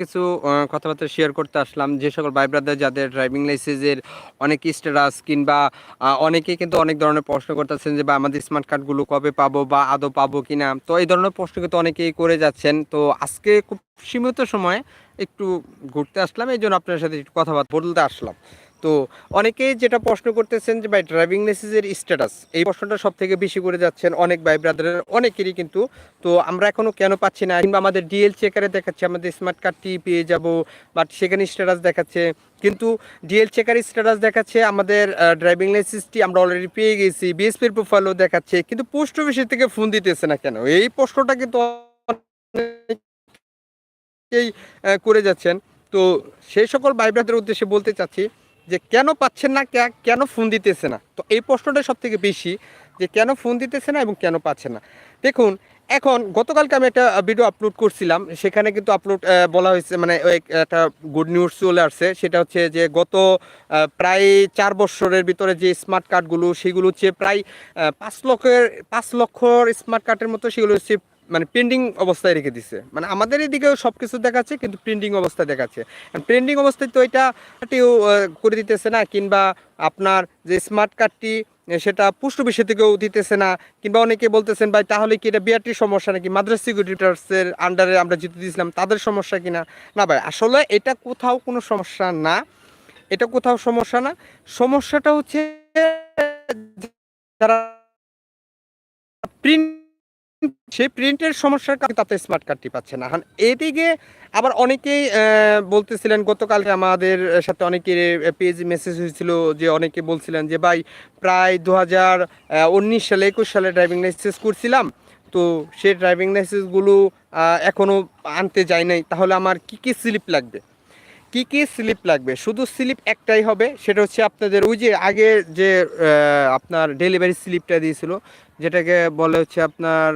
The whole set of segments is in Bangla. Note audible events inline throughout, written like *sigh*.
কিছু কথাবার্তা শেয়ার করতে আসলাম। যে সকল ভাই ব্রাদার যাদের ড্রাইভিং লাইসেন্সের অনেক স্ট্যাটাস কিংবা অনেকেই কিন্তু অনেক ধরনের প্রশ্ন করতেছেন যে বা আমাদের স্মার্ট কার্ডগুলো কবে পাবো বা আদৌ পাবো কি না তো এই ধরনের প্রশ্ন কিন্তু অনেকেই করে যাচ্ছেন। তো আজকে খুব সীমিত সময়ে একটু ঘুরতে আসলাম। এই জন্য আপনার সাথে একটু কথাবার্তা বলতে আসলাম। তো অনেকেই যেটা প্রশ্ন করতেছেন যে, ভাই ড্রাইভিং লাইসেন্সের স্ট্যাটাস এই প্রশ্নটা সব থেকে বেশি করে যাচ্ছেন অনেক ভাই ব্রাদারের অনেকেরই কিন্তু। তো আমরা এখনও কেন পাচ্ছি না? কিংবা আমাদের ডিএল চেকারে দেখাচ্ছে, আমাদের স্মার্ট কার্ডটি পেয়ে যাব বাট সেখানে স্ট্যাটাস দেখাচ্ছে। কিন্তু ডিএল চেকার স্ট্যাটাস দেখাচ্ছে, আমাদের ড্রাইভিং লাইসেন্সটি আমরা অলরেডি পেয়ে গেছি বিএসপির প্রোফাইলও দেখাচ্ছে, কিন্তু পোস্ট অফিসের থেকে ফোন দিতেছে না কেন? এই প্রশ্নটা কিন্তু করে যাচ্ছেন। তো সেই সকল ভাই ব্রাদারের উদ্দেশ্যে বলতে চাচ্ছি যে কেন পাচ্ছেন না কেন ফোন দিতেছে না? তো এই প্রশ্নটা সব থেকে বেশি যে কেন ফোন দিতেছে না এবং কেন পাচ্ছে না? দেখুন, এখন গতকালকে আমি একটা ভিডিও আপলোড করছিলাম, সেখানে কিন্তু আপলোড বলা হয়েছে মানে একটা গুড নিউজ চলে আসছে, সেটা হচ্ছে যে গত প্রায় চার বছরের ভিতরে যে স্মার্ট কার্ডগুলো সেগুলো হচ্ছে প্রায় পাঁচ লক্ষের পাঁচ লক্ষর স্মার্ট কার্ডের মতো সেগুলো হচ্ছে মানে পেন্ডিং অবস্থায় রেখে দিছে। মানে আমাদের এদিকেও সব কিছু দেখাচ্ছে, কিন্তু পেন্ডিং অবস্থায় দেখাচ্ছে। পেন্ডিং অবস্থায় তো এটা করে দিতেছে না, কিংবা আপনার যে স্মার্ট কার্ডটি সেটা পুষ্ট অফিসে থেকেও দিতেছে না, কিংবা অনেকে বলতেছেন, ভাই, তাহলে কি এটা বিআরটির সমস্যা নাকি? মাদ্রাস সিকিউরিটার্সের আন্ডারে আমরা জিতে দিয়েছিলাম, তাদের সমস্যা কিনা না? ভাই, আসলে এটা কোথাও কোনো সমস্যা না। এটা কোথাও সমস্যা না। সমস্যাটা হচ্ছে যারা প্রিন্ট সেই প্রিন্টের সমস্যার কারণে তাতে স্মার্ট কার্ডটি পাচ্ছে না। এখন এদিকে আবার অনেকেই বলতেছিলেন, গতকালকে আমাদের সাথে অনেকের পেজ মেসেজ হয়েছিল যে অনেকে বলছিলেন যে, ভাই, প্রায় দু হাজার উনিশ সালে, একুশ সালে ড্রাইভিং লাইসেন্স করছিলাম। তো সেই ড্রাইভিং লাইসেন্সগুলো এখনও আনতে যায় নাই। তাহলে আমার কি কি স্লিপ লাগবে? কি কি স্লিপ লাগবে? শুধু স্লিপ একটাই হবে, সেটা হচ্ছে আপনাদের ওই যে আগে যে আপনার ডেলিভারি স্লিপটা দিয়েছিল যেটাকে বলে হচ্ছে আপনার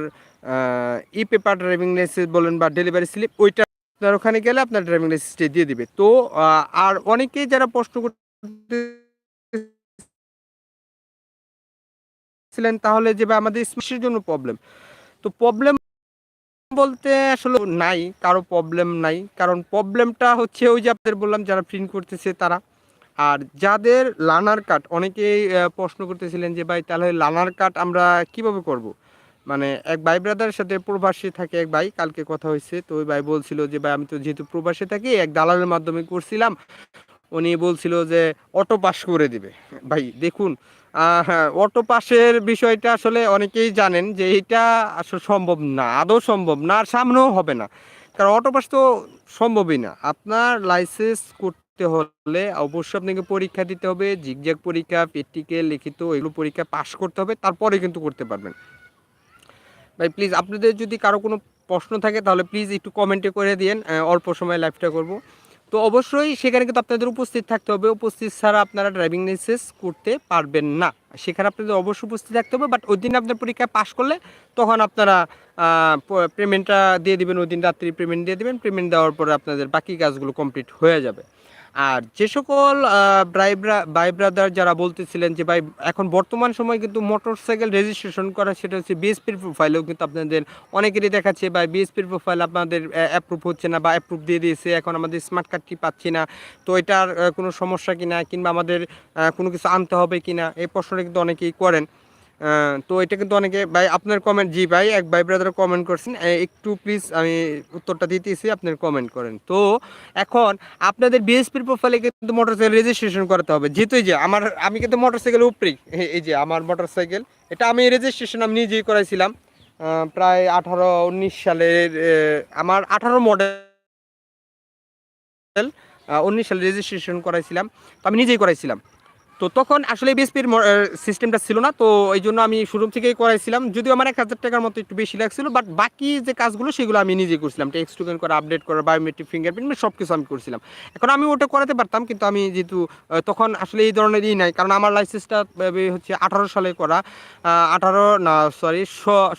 ই পেপার ড্রাইভিং লাইসেন্স বলেন বা ডেলিভারি স্লিপ ওইটা আপনার ওখানে গেলে আপনার ড্রাইভিং লাইসেন্সটা দিয়ে দিবে। তো আর অনেকেই যারা প্রশ্ন করছিলেন তাহলে যে আমাদের স্পেসের জন্য প্রবলেম তো প্রবলেম বলতে আসলে নাই, কারও প্রবলেম নাই। কারণ প্রবলেমটা হচ্ছে ওই যে আপনাদের বললাম, যারা প্রিন্ট করতেছে তারা। আর যাদের লানার কাট অনেকেই প্রশ্ন করতেছিলেন যে, ভাই, তাহলে লানার কাট আমরা কীভাবে করব? মানে এক ভাই ব্রাদারের সাথে প্রবাসী থাকে এক ভাই, কালকে কথা হয়েছে, তো ওই ভাই বলছিল যে, ভাই, আমি তো যেহেতু প্রবাসী থাকি, এক দালালের মাধ্যমে করছিলাম। উনি বলছিল যে, অটো পাস করে দিবে। ভাই, দেখুন অটো পাসের বিষয়টা আসলে অনেকেই জানেন যে, এটা আসলে সম্ভব না, আদৌ সম্ভব না, আর সামনেও হবে না। কারণ অটো পাস তো সম্ভবই না। আপনার লাইসেন্স করতে হলে অবশ্যই আপনাকে পরীক্ষা দিতে হবে জিগজ্যাগ পরীক্ষা প্র্যাকটিক্যাল লিখিত, এগুলো পরীক্ষা পাস করতে হবে, তারপরে কিন্তু করতে পারবেন। ভাই প্লিজ আপনাদের যদি কারও কোনো প্রশ্ন থাকে, তাহলে প্লিজ একটু কমেন্টে করে দিয়েন অল্প সময় লাইভটা করব। তো অবশ্যই সেখানে কিন্তু আপনাদের উপস্থিত থাকতে হবে, উপস্থিত ছাড়া আপনারা ড্রাইভিং লাইসেন্স করতে পারবেন না। সেখানে আপনাদের অবশ্যই উপস্থিত থাকতে হবে বাট ওই দিন আপনার পরীক্ষা পাশ করলে তখন আপনারা পেমেন্টটা দিয়ে দিবেন, ওই দিন রাত্রি পেমেন্ট দিয়ে দেবেন পেমেন্ট দেওয়ার পরে আপনাদের বাকি কাজগুলো কমপ্লিট হয়ে যাবে। আর যে সকল ভাই ব্রাদার যারা বলতেছিলেন যে, ভাই, এখন বর্তমান সময় কিন্তু মোটরসাইকেল রেজিস্ট্রেশন করা সেটা হচ্ছে বিএসপির প্রোফাইলেও কিন্তু আপনাদের অনেকেরই দেখাচ্ছে বা বিএসপির প্রোফাইল আপনাদের অ্যাপ্রুভ হচ্ছে না বা অ্যাপ্রুভ দিয়ে দিয়েছে, এখন আমাদের স্মার্ট কার্ডটি পাচ্ছি না, তো এটার কোনো সমস্যা কিনা কিংবা আমাদের কোনো কিছু আনতে হবে কিনা এই প্রশ্নটা কিন্তু অনেকেই করেন। তো এটা কিন্তু অনেকে, ভাই, আপনার কমেন্ট জি, ভাই, এক ভাই ব্রাদার কমেন্ট করছেন। একটু প্লিজ আমি উত্তরটা দিতেছি, আপনার কমেন্ট করেন। তো এখন আপনাদের বিএসপির প্রোফাইলে কিন্তু মোটরসাইকেল রেজিস্ট্রেশন করতে হবে। যেহেতু যে আমার, আমি কিন্তু মোটরসাইকেল উপরি এই যে আমার মোটরসাইকেল এটা আমি রেজিস্ট্রেশন আমি নিজেই করাইছিলাম। প্রায় আঠারো, উনিশ সালের আমার আঠারো মডেল উনিশ সালে রেজিস্ট্রেশন করাইছিলাম। তো আমি নিজেই করাইছিলাম। তো তখন আসলে বিএসপির সিস্টেমটা ছিল না, তো এই জন্য আমি শুরু থেকেই করাইছিলাম। যদিও আমার এক হাজার টাকার মতো একটু বেশি লাগছিল বাট বাকি যে কাজগুলো সেগুলো আমি নিজে করছিলাম। টেক্সট টোকেন করা আপডেট করা বায়োমেট্রিক ফিঙ্গারপ্রিন্ট সব কিছু আমি করছিলাম। এখন আমি ওটা করাতে পারতাম, কিন্তু আমি যেহেতু তখন আসলে এই ধরনের ই নাই, কারণ আমার লাইসেন্সটা হচ্ছে আঠারো সালে করা আঠারো, না সরি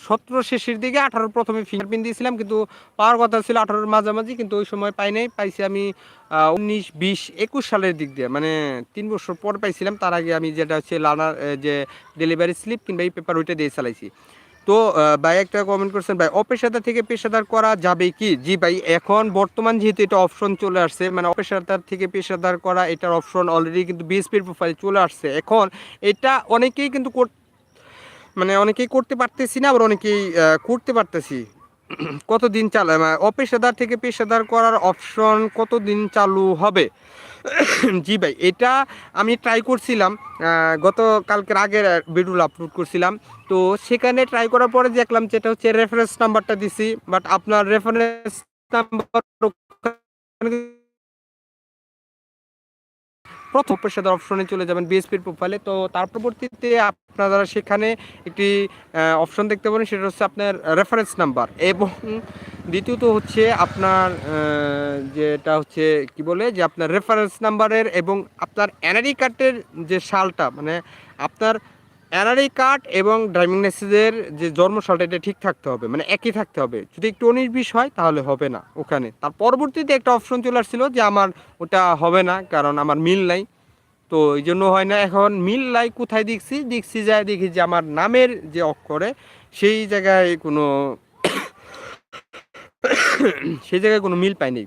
সতেরো শেষের দিকে আঠারো প্রথমে ফিঙ্গারপ্রিন্ট দিয়েছিলাম, কিন্তু পাওয়ার কথা ছিল আঠারোর মাঝামাঝি, কিন্তু ওই সময় পাই নাই। পাইছি আমি উনিশ, বিশ, একুশ সালের দিক দিয়ে মানে তিন বছর পর পাইছিলাম, তার আগে আমি যেটা হচ্ছে লানার যে ডেলিভারি স্লিপ কিংবা এই পেপার ওইটা দিয়ে চালাইছি। তো ভাই একটা কমেন্ট করছেন, ভাই, অপেশাদার থেকে পেশাদার করা যাবে কি? জি, ভাই, এখন বর্তমান যেহেতু এটা অপশন চলে আসছে মানে অপেশাদার থেকে পেশাদার করা এটার অপশন অলরেডি কিন্তু বিএসপির প্রোফাইল চলে আসছে। এখন এটা অনেকেই কিন্তু মানে অনেকেই করতে পারতেছি না, আবার অনেকেই করতে পারতেছি। *clears throat* কতদিন চালু? অপেশাদার থেকে পেশাদার করার অপশন কতদিন চালু হবে? *clears throat* জি ভাই, এটা আমি ট্রাই করছিলাম। গত কালকের আগের ভিডিও আপলোড করছিলাম। তো সেখানে ট্রাই করার পরে দেখলাম যেটা হচ্ছে রেফারেন্স নাম্বারটা দিছি বাট আপনার রেফারেন্স নাম্বার প্রথম পেশাদার অপশনে চলে যাবেন বিএসপির প্রোফাইলে তো তার পরবর্তীতে আপনারা সেখানে একটি অপশন দেখতে পারেন, সেটা হচ্ছে আপনার রেফারেন্স নাম্বার এবং দ্বিতীয়ত হচ্ছে আপনার যেটা হচ্ছে কি বলে, যে আপনার রেফারেন্স নাম্বারের এবং আপনার এনআরই কার্ডের যে সালটা মানে আপনার এনআরই কার্ড এবং ড্রাইভিং লাইসেন্সের যে জন্ম সালটা এটা ঠিক থাকতে হবে। মানে একই থাকতে হবে। যদি একটু উনিশ হয়, তাহলে হবে না ওখানে। তার পরবর্তীতে একটা অপশন চলে আসছিল যে আমার ওটা হবে না, কারণ আমার মিল নাই। তো এই জন্য হয় না। এখন মিল নাই, কোথায় দেখছি? দেখছি যায়, দেখি যে আমার নামের যে অক্ষরে, সেই জায়গায় কোনো *coughs* সেই জায়গায় কোনো মিল পাইনি।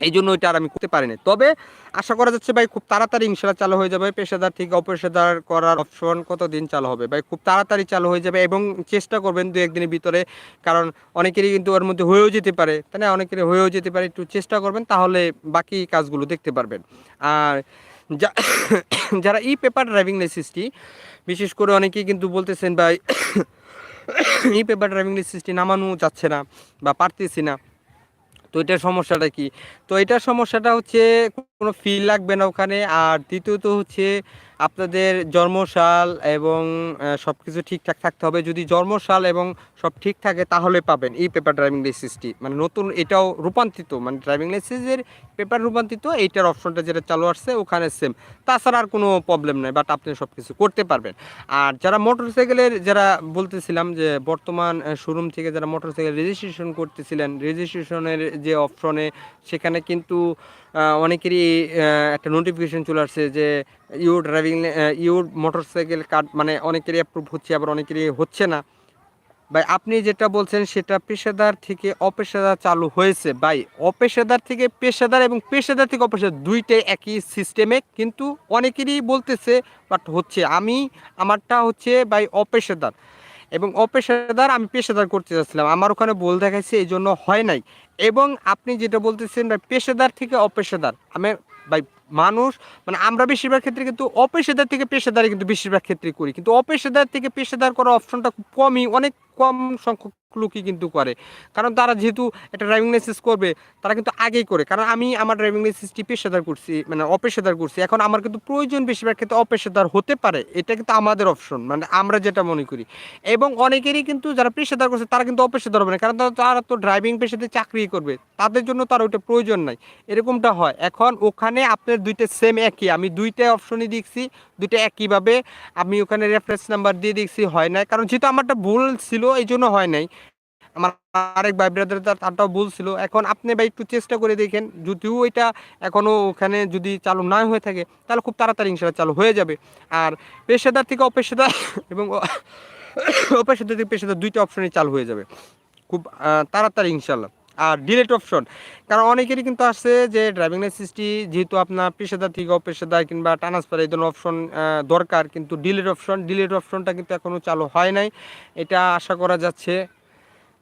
এই জন্য ওইটা আর আমি করতে পারিনি। তবে আশা করা যাচ্ছে ভাই খুব তাড়াতাড়ি ইনশাল্লাহ চালু হয়ে যাবে। পেশাদার থেকে অপেশাদার করার অপশন কতদিন চালু হবে? ভাই খুব তাড়াতাড়ি চালু হয়ে যাবে এবং চেষ্টা করবেন দু একদিনের ভিতরে, কারণ অনেকেরই কিন্তু ওর মধ্যে হয়েও যেতে পারে। তাই না? অনেকেরই হয়েও যেতে পারে। একটু চেষ্টা করবেন, তাহলে বাকি কাজগুলো দেখতে পারবেন। আর যা- *coughs* যারা ই পেপার ড্রাইভিং লাইসেন্সটি বিশেষ করে অনেকেই কিন্তু বলতেছেন ভাই *coughs* ই পেপার ড্রাইভিং লাইসেন্সটি নামানো যাচ্ছে না বা পারতেছি না। তো এটার সমস্যাটা কি? তো এটার সমস্যাটা হচ্ছে কোনো ফি লাগবে না ওখানে। আর দ্বিতীয়ত হচ্ছে আপনাদের জন্মসাল এবং সব কিছু ঠিকঠাক থাকতে হবে। যদি জন্মসাল এবং সব ঠিক থাকে তাহলে পাবেন এই পেপার ড্রাইভিং লাইসেন্সটি মানে নতুন এটাও রূপান্তরিত মানে ড্রাইভিং লাইসেন্সের পেপার রূপান্তরিত, এইটার অপশনটা যেটা চালু আসছে ওখানে সেম তাছাড়া আর কোনো প্রবলেম নেই বাট আপনি সব কিছু করতে পারবেন। আর যারা মোটরসাইকেলের যারা বলতেছিলাম যে বর্তমান শোরুম থেকে যারা মোটরসাইকেল রেজিস্ট্রেশন করতেছিলেন রেজিস্ট্রেশনের যে অপশনে সেখানে কিন্তু অনেকেরই একটা নোটিফিকেশন চলে আসছে যে you driving you motorcycle card মানে অনেকেরই অ্যাপ্রুভ হচ্ছে, আবার অনেকেরই হচ্ছে না। ভাই, আপনি যেটা বলছেন সেটা পেশাদার থেকে অপেশাদার চালু হয়েছে। ভাই, অপেশাদার থেকে পেশাদার এবং পেশাদার থেকে অপেশাদার দুইটাই একই সিস্টেমে কিন্তু অনেকেরই বলতেছে বাট হচ্ছে আমি, আমারটা হচ্ছে, ভাই, অপেশাদার। এবং অপেশাদার আমি পেশাদার করতে চাচ্ছিলাম আমার ওখানে বল দেখাইছে, এই জন্য হয় নাই। এবং আপনি যেটা বলতেছেন, ভাই, পেশাদার থেকে অপেশাদার। আমি, ভাই, মানুষ মানে আমরা বেশিরভাগ ক্ষেত্রে কিন্তু অপেশাদার থেকে পেশাদারি কিন্তু বেশিরভাগ ক্ষেত্রে করি। কিন্তু অপেশাদার থেকে পেশাদার করার অপশনটা খুব কমই, অনেক কম সংখ্যক লোকই কিন্তু করে। কারণ তারা যেহেতু একটা ড্রাইভিং লাইসেন্স করবে, তারা কিন্তু আগেই করে। কারণ আমি আমার ড্রাইভিং লাইসেন্সটি পেশাদার করছি মানে অপেশাদার করছি। এখন আমার কিন্তু প্রয়োজন বেশিরভাগ ক্ষেত্রে অপেশাদার হতে পারে। এটা কিন্তু আমাদের অপশন মানে আমরা যেটা মনে করি। এবং অনেকেরই কিন্তু যারা পেশাদার করছে, তারা কিন্তু অপেশাদার হবে না। কারণ তারা- তো ড্রাইভিং পেশাতে চাকরি করবে। তাদের জন্য তার ওইটা প্রয়োজন নাই। এরকমটা হয়। এখন ওখানে আপনার দুইটা সেম একই। আমি দুইটা অপশনই দেখছি, দুইটা একইভাবে আমি ওখানে রেফারেন্স নাম্বার দিয়ে দেখছি, হয় নাই। কারণ যেহেতু আমারটা ভুল ছিল এই জন্য হয় নাই। আমার আরেক ভাই ব্রাদার তারটাও বলছিল এখন আপনি ভাই একটু চেষ্টা করে দেখেন, যদিও এটা এখনও ওখানে যদি চালু না হয়ে থাকে, তাহলে খুব তাড়াতাড়ি ইনশাল্লাহ চালু হয়ে যাবে। আর পেশাদার থেকে অপেশাদার *coughs* এবং *coughs* অপেশাদার থেকে পেশাদার দুইটা অপশনই চালু হয়ে যাবে। খুব তাড়াতাড়ি ইনশাল্লাহ আর ডিলেট অপশন কারণ অনেকেরই কিন্তু আসছে যে ড্রাইভিং লাইসেন্সটি যেহেতু আপনার পেশাদার থেকে অপেশাদার কিংবা ট্রান্সফার এই ধরনের অপশন দরকার, কিন্তু ডিলেট অপশন ডিলেট অপশনটা কিন্তু এখনও চালু হয় নাই। এটা আশা করা যাচ্ছে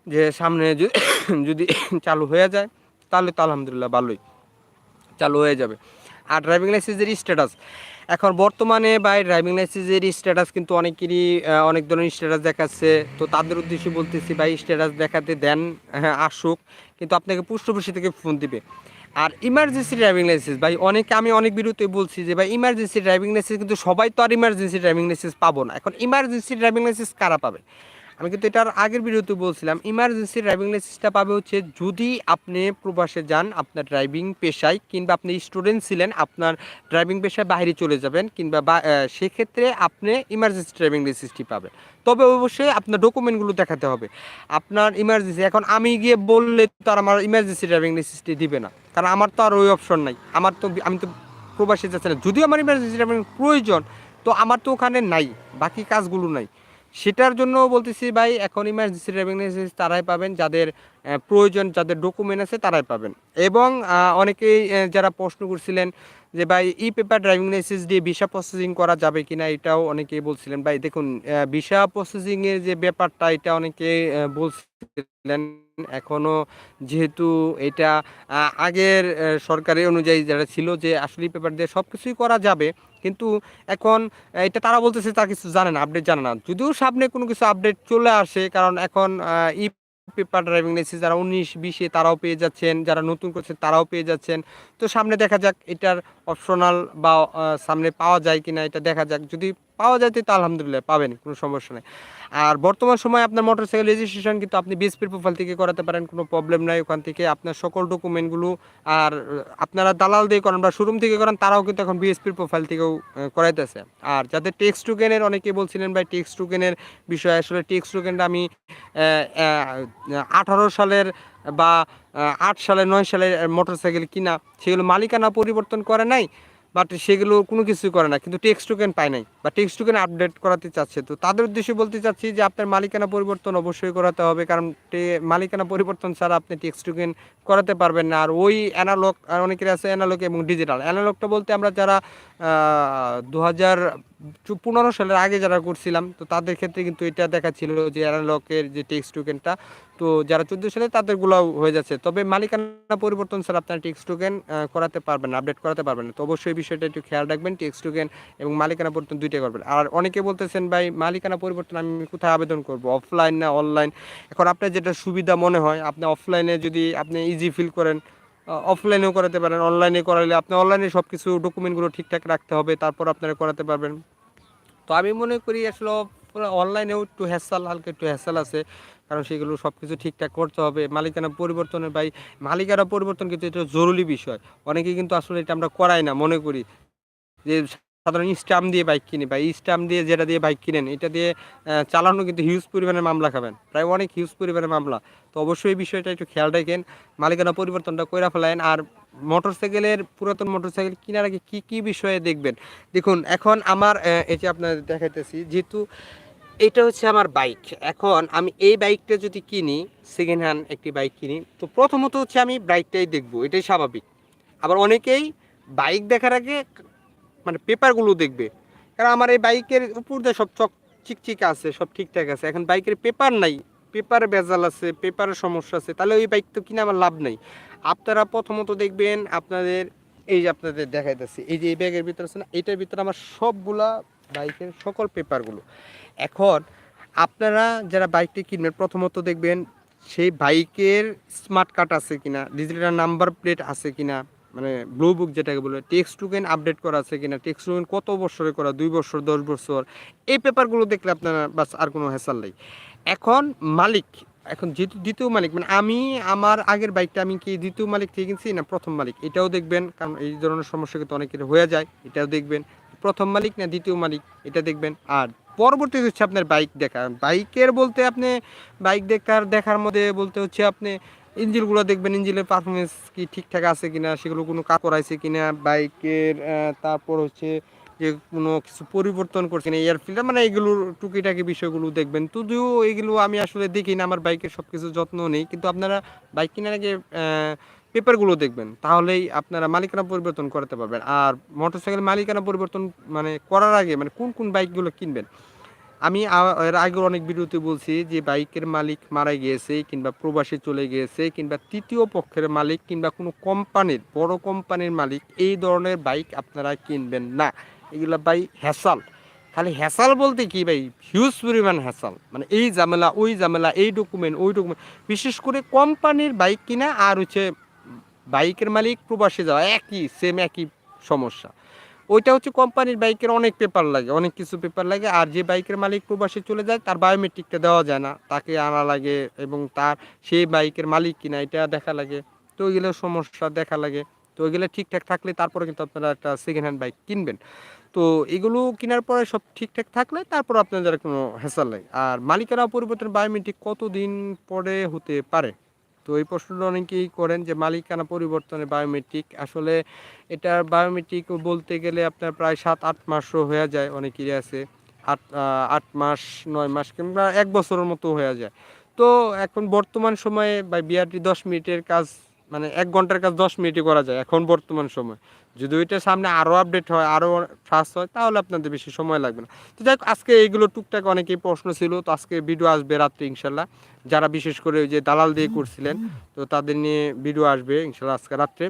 যে সামনে যদি *coughs* *coughs* চালু হয়ে যায়, তাহলে তো আলহামদুলিল্লাহ ভালোই। চালু হয়ে যাবে। আর ড্রাইভিং লাইসেন্সের স্ট্যাটাস এখন বর্তমানে বাই ড্রাইভিং লাইসেন্সের স্ট্যাটাস কিন্তু অনেকেরই অনেক ধরনের স্ট্যাটাস দেখাচ্ছে। তো তাদের উদ্দেশ্যে বলতেছি ভাই স্ট্যাটাস দেখাতে দেন হ্যাঁ আসুক। কিন্তু আপনাকে পুষ্টপৃষ্টি থেকে ফোন দিবে। আর ইমার্জেন্সি ড্রাইভিং লাইসেন্স ভাই, অনেকে, আমি অনেক বিরুদ্ধে বলছি যে, ভাই ইমার্জেন্সি ড্রাইভিং লাইসেন্স কিন্তু সবাই তো আর ইমার্জেন্সি ড্রাইভিং লাইসেন্স পাবো না। এখন ইমার্জেন্সি ড্রাইভিং লাইসেন্স কারা পাবে? আমি কিন্তু এটার আগের ভিডিওতে বলছিলাম ইমার্জেন্সি ড্রাইভিং লাইসেন্সটা পাবে হচ্ছে যদি আপনি প্রবাসে যান, আপনার ড্রাইভিং পেশায়, কিংবা আপনি স্টুডেন্ট ছিলেন, আপনার ড্রাইভিং পেশায় বাইরে চলে যাবেন, কিংবা সেক্ষেত্রে আপনি ইমার্জেন্সি ড্রাইভিং লাইসেন্সটি পাবেন। তবে অবশ্যই আপনার ডকুমেন্টগুলো দেখাতে হবে। আপনার ইমার্জেন্সি এখন আমি গিয়ে বললে তো আর আমার ইমার্জেন্সি ড্রাইভিং লাইসেন্সটি দিবে না। কারণ আমার তো আর ওই অপশন নাই। আমার তো, আমি তো প্রবাসে যাচ্ছি না। যদিও আমার ইমার্জেন্সি ড্রাইভিং প্রয়োজন, তো আমার তো ওখানে নাই, বাকি কাজগুলো নাই। সেটার জন্য বলতেছি ভাই এখন ইমার্জেন্সি ড্রাইভিং লাইসেন্স তারাই পাবেন যাদের প্রয়োজন যাদের ডকুমেন্ট আছে তারাই পাবেন। এবং অনেকেই যারা প্রশ্ন করছিলেন যে ভাই ই পেপার ড্রাইভিং লাইসেন্স দিয়ে ভিসা প্রসেসিং করা যাবে কি না এটাও অনেকেই বলছিলেন। ভাই দেখুন ভিসা প্রসেসিংয়ের যে ব্যাপারটা এটা অনেকে আহ, বলছিলেন এখনও যেহেতু এটা আগের সরকারের অনুযায়ী যারা ছিল যে আসলে পেপার দিয়ে সব কিছুই করা যাবে, কিন্তু এখন এটা তারা বলতেছে তারা কিছু জানে না আপডেট জানে না। যদিও সামনে কোনো কিছু আপডেট চলে আসে, কারণ এখন ই পেপার ড্রাইভিং লাইসেন্স যারা উনিশ, বিশে তারাও পেয়ে যাচ্ছেন, যারা নতুন করছেন তারাও পেয়ে যাচ্ছেন। তো সামনে দেখা যাক এটার অপশনাল বা সামনে পাওয়া যায় কিনা, এটা দেখা যাক। যদি পাওয়া যায় তো আলহামদুলিল্লাহ, পাবেন, কোনো সমস্যা নেই। আর বর্তমান সময়ে আপনার মোটরসাইকেল রেজিস্ট্রেশন কিন্তু আপনি বিএসপির প্রোফাইল থেকে করাতে পারেন, কোনো প্রবলেম নাই ওখান থেকে। আপনার সকল ডকুমেন্টগুলো আর আপনারা দালাল দিয়ে করেন বা শোরুম থেকে করেন, তারাও কিন্তু এখন বিএসপির প্রোফাইল থেকেও করাইতেছে। আর যাদের টেক্সট টুকেনের অনেকে বলছিলেন ভাই টেক্সট টুকেনের বিষয়ে আসলে টেক্সট টুকেনটা আমি আঠারো সালের বা আট সালে, নয় সালের মোটরসাইকেল কিনা, সেগুলো মালিকানা পরিবর্তন করে নাই। বাট সেগুলো কোনো কিছু করে না, কিন্তু টেক্সট টোকেন পায় নাই বা টেক্সট টোকেন আপডেট করাতে চাচ্ছে। তো তাদের উদ্দেশ্যে বলতে চাচ্ছি যে আপনার মালিকানা পরিবর্তন অবশ্যই করাতে হবে, কারণ মালিকানা পরিবর্তন ছাড়া আপনি টেক্সট টোকেন করাতে পারবেন না। আর ওই অ্যানালগ অনেকের আছে অ্যানালগ এবং ডিজিটাল অ্যানালগটা বলতে আমরা যারা দু হাজার পনেরো সালের আগে যারা করছিলাম, তো তাদের ক্ষেত্রে কিন্তু এটা দেখাচ্ছিল যে অ্যানালগের যে টেক্সট টোকেনটা তো যারা চোদ্দ সালে তাদেরগুলোও হয়ে যাচ্ছে। তবে মালিকানা পরিবর্তন ছাড়া আপনার টেক্সট টোকেন করাতে পারবেন আপডেট করাতে পারবেন তো অবশ্যই বিষয়টা একটু খেয়াল রাখবেন টেক্সট টোকেন এবং মালিকানা পরিবর্তন দুইটাই করবেন। আর অনেকে বলতেছেন, ভাই, মালিকানা পরিবর্তন আমি কোথায় আবেদন করব? অফলাইন না অনলাইন এখন আপনার যেটা সুবিধা মনে হয়, আপনি অফলাইনে যদি আপনি ইজি ফিল করেন অফলাইনেও করাতে পারেন অনলাইনে করালে আপনি অনলাইনে সব কিছু ডকুমেন্টগুলো ঠিকঠাক রাখতে হবে, তারপর আপনারা করাতে পারবেন। তো আমি মনে করি আসলে অনলাইনেও একটু হ্যাসাল হালকা একটু হ্যাসাল আছে, কারণ সেগুলো সব কিছু ঠিকঠাক করতে হবে। মালিকানা পরিবর্তনের ভাই, মালিকানা পরিবর্তন কিন্তু এটা জরুরি বিষয়। অনেকে কিন্তু আসলে এটা আমরা করাই না, মনে করি। যে সাধারণ স্ট্যাম্প দিয়ে বাইক কিনি বা স্ট্যাম্প দিয়ে যেটা দিয়ে বাইক কিনেন, এটা দিয়ে চালানো কিন্তু হিউজ পরিমাণে মামলা খাবেন। প্রায় অনেক হিউজ পরিমাণে মামলা। তো অবশ্যই এই বিষয়টা একটু খেয়াল রাখেন, মালিকানা পরিবর্তনটা কইরা ফেলেন আর মোটরসাইকেলের, পুরাতন মোটরসাইকেল কেনার আগে কী কী বিষয়ে দেখবেন? দেখুন, এখন আমার এই যে আপনাদের দেখাইতেছি, যেহেতু এটা হচ্ছে আমার বাইক। এখন আমি এই বাইকটা যদি কিনি সেকেন্ড হ্যান্ড একটি বাইক কিনি, তো প্রথমত হচ্ছে আমি বাইকটাই দেখব, এটাই স্বাভাবিক। আবার অনেকেই বাইক দেখার আগে মানে পেপারগুলো দেখবে। কারণ আমার এই বাইকের উপর দিয়ে সব চক চিকচিক আছে, সব ঠিকঠাক আছে। এখন বাইকের পেপার নাই, পেপার ভেজাল আছে, পেপারের সমস্যা আছে, তাহলে ওই বাইক তো কিনে আমার লাভ নেই। আপনারা প্রথমত দেখবেন আপনাদের, এই যে আপনাদের দেখাইতেছি, এই যে এই ব্যাগের ভিতরে আছে না, এটার ভিতরে আমার সবগুলা বাইকের সকল পেপারগুলো। এখন আপনারা যারা বাইকটি কিনবেন, প্রথমত দেখবেন সেই বাইকের স্মার্ট কার্ড আছে কিনা, ডিজিটাল নাম্বার প্লেট আছে কিনা মানে ব্লু বুক যেটাকে বলে টেক্সট টুকেন আপডেট করা আছে কিনা টেক্সট টুকেন কত বছরে করা, দুই বছর, দশ বছর, এই পেপারগুলো দেখলে আপনারা বাস আর কোনো হেসাল নেই। এখন মালিক, এখন যেহেতু দ্বিতীয় মালিক মানে আমি আমার আগের বাইকটা আমি কি দ্বিতীয় মালিক থেকে কিনছি না প্রথম মালিক? এটাও দেখবেন, কারণ এই ধরনের সমস্যা কিন্তু অনেকের হয়ে যায়, এটাও দেখবেন। প্রথম মালিক না দ্বিতীয় মালিক, এটা দেখবেন। আর পরবর্তীতে হচ্ছে আপনার বাইক দেখা। বাইকের বলতে আপনি বাইক দেখার দেখার মধ্যে বলতে হচ্ছে আপনি ইঞ্জিনগুলো দেখবেন ইঞ্জিনের পারফরমেন্স কি ঠিকঠাক আছে কিনা, সেগুলো কোনো কাজ করাইছে কিনা, বাইকের তারপর হচ্ছে যে কোনো কিছু পরিবর্তন করছে না এয়ার ফিল্টার মানে এগুলো টুকিটাকি বিষয়গুলো দেখবেন। যদিও এগুলো আমি আসলে দেখি না, আমার বাইকের সব কিছু যত্ন নেই। কিন্তু আপনারা বাইক কেনার আগে পেপারগুলো দেখবেন, তাহলেই আপনারা মালিকানা পরিবর্তন করতে পারবেন। আর মোটরসাইকেল মালিকানা পরিবর্তন মানে করার আগে মানে কোন কোন বাইকগুলো কিনবেন আমি এর আগের অনেক ভিডিওতে বলছি যে বাইকের মালিক মারা গিয়েছে কিংবা প্রবাসী চলে গিয়েছে কিংবা তৃতীয় পক্ষের মালিক কিংবা কোনো কোম্পানির, বড় কোম্পানির মালিক এই ধরনের বাইক আপনারা কিনবেন না। এগুলো ভাই হ্যাসাল খালি হ্যাসাল বলতে কি ভাই? হিউজ পরিমাণ হ্যাসাল মানে এই ঝামেলা, ওই ঝামেলা, এই ডকুমেন্ট ওই ডকুমেন্ট বিশেষ করে কোম্পানির বাইক কিনা আর হচ্ছে বাইকের মালিক প্রবাসী যাওয়া, একই সেম একই সমস্যা। ওইটা হচ্ছে কোম্পানির বাইকের অনেক পেপার লাগে, অনেক কিছু পেপার লাগে। আর যে বাইকের মালিক প্রবাসে চলে যায়, তার বায়োমেট্রিকটা দেওয়া যায় না। তাকে আনা লাগে এবং তার সেই বাইকের মালিক কিনা, এটা দেখা লাগে। তো ওইগুলো সমস্যা দেখা লাগে। তো ওইগুলো ঠিকঠাক থাকলে তারপরে কিন্তু আপনারা একটা সেকেন্ড হ্যান্ড বাইক কিনবেন। তো এগুলো কেনার পরে সব ঠিকঠাক থাকলে তারপর আপনাদের কোনো হেসাল নেই। আর মালিকেরা পরিবর্তন বায়োমেট্রিক কতদিন পরে হতে পারে? তো এই প্রশ্নটা অনেকেই করেন যে মালিকানা পরিবর্তনে বায়োমেট্রিক আসলে এটা বায়োমেট্রিক বলতে গেলে আপনার প্রায় সাত, আট মাসও হয়ে যায়, অনেকেরই আছে। আট আট মাস, নয় মাস কিংবা এক বছরের মতো হয়ে যায়। তো এখন বর্তমান সময়ে বা বিআরটি দশ মিনিটের কাজ মানে এক ঘণ্টার কাজ দশ মিনিটে করা যায় এখন বর্তমান সময়। যদি ওইটা সামনে আরও আপডেট হয় আরও ফাস্ট হয়, তাহলে আপনাদের বেশি সময় লাগবে না। তো যাই আজকে এইগুলো টুকটাক অনেকেই প্রশ্ন ছিল, তো আজকে ভিডিও আসবে রাত্রে ইনশাল্লাহ। যারা বিশেষ করে ওই যে দালাল দিয়ে করছিলেন, তো তাদের নিয়ে ভিডিও আসবে ইনশাল্লাহ আজকে রাত্রে।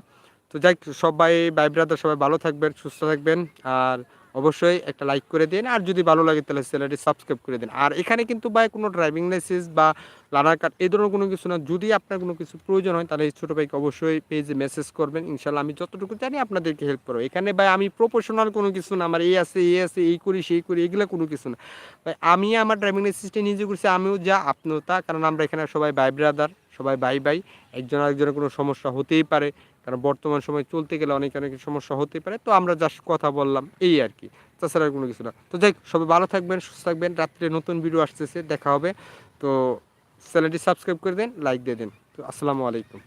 তো যাই সবাই ভাই ব্রাদার সবাই ভালো থাকবেন, সুস্থ থাকবেন, আর অবশ্যই একটা লাইক করে দিন। আর যদি ভালো লাগে তাহলে চ্যানেলটি সাবস্ক্রাইব করে দিন। আর এখানে কিন্তু ভাই কোনো ড্রাইভিং লাইসেন্স বা লার্নার কার্ড এই ধরনের কোনো কিছু না। যদি আপনার কোনো কিছু প্রয়োজন হয় তাহলে এই ছোটো ভাইকে অবশ্যই পেজে মেসেজ করবেন। ইনশাল্লাহ আমি যতটুকু জানি আপনাদেরকে হেল্প করব। এখানে ভাই আমি প্রফেশনাল কোনো কিছু না। আমার এই আছে এই আছে, এই করি, সেই করি, এগুলো কোনো কিছু না। ভাই, আমি আমার ড্রাইভিং লাইসেন্সটি নিজে করছি, আমিও যা, আপনিও তা। কারণ আমরা এখানে সবাই ভাই ব্রাদার সবাই ভাই ভাই। একজন আরেকজনের কোনো সমস্যা হতেই পারে। কারণ বর্তমান সময় চলতে গেলে অনেক অনেক সমস্যা হতে পারে। তো আমরা জাস্ট কথা বললাম এই আর কি। তাছাড়া কোনো কিছু না। তো যাই সবাই ভালো থাকবেন, সুস্থ থাকবেন। রাত্রে নতুন ভিডিও আসতেছে, দেখা হবে। তো চ্যানেলটি সাবস্ক্রাইব করে দেন লাইক দিয়ে দেন। তো আসসালামু আলাইকুম।